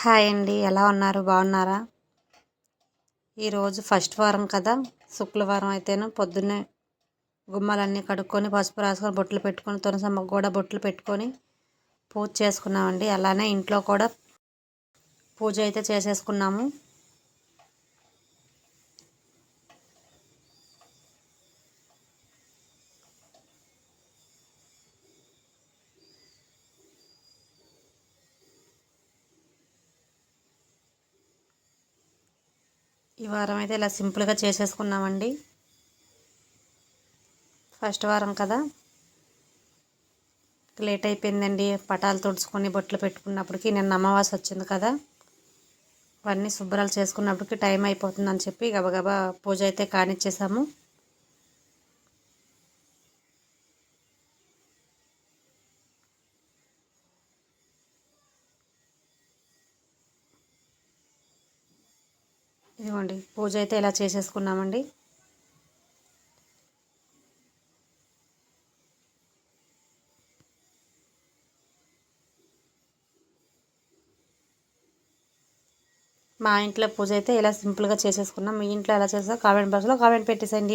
Hi అండి. ఎలా ఉన్నారు? బాగున్నారా? ఈరోజు ఫస్ట్ వారం కదా. శుక్రవారం అయితేనే పొద్దున్నే గుమ్మాలన్నీ కడుక్కొని పసుపు రాసుకొని బొట్లు పెట్టుకొని తులసమ్మకు కూడా బొట్లు పెట్టుకొని పూజ చేసుకున్నామండి. అలానే ఇంట్లో కూడా పూజ అయితే చేసేసుకున్నాము. ఈ వారం అయితే ఇలా సింపుల్గా చేసేసుకున్నామండి. ఫస్ట్ వారం కదా. లేట్ అయిపోయిందండి. పటాలు తుడుచుకొని బొట్లు పెట్టుకున్నప్పటికీ నిన్న అమ్మవాస వచ్చింది కదా. అవన్నీ శుభ్రాలు చేసుకున్నప్పటికి టైం అయిపోతుందని చెప్పి గబగబా పూజ అయితే కానిచ్చేసాము. ఇదిగోండి పూజ అయితే ఇలా చేసేసుకున్నామండి. మా ఇంట్లో పూజ అయితే ఇలా సింపుల్గా చేసేసుకున్నాం. మీ ఇంట్లో ఎలా చేస్తారో కామెంట్ బాక్స్లో కామెంట్ పెట్టేసండి